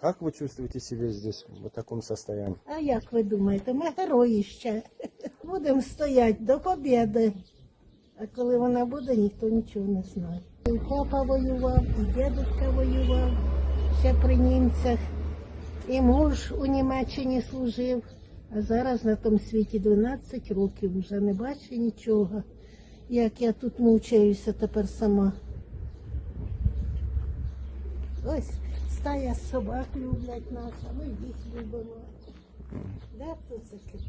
Как вы чувствуете себя здесь в таком состоянии? А як ви думаєте, ми герої ще. Будемо стояти до побєди. А коли вона буде, ніхто нічого не знає. І папа воював, і дідусь воював ще при німцях, і муж у Німеччині служив. А зараз на тому світі 12 років вже не бачу нічого. Як я тут мучаюся тепер сама. Ось стая собак люблять нас, а ми їх любимо. Да, тут таке?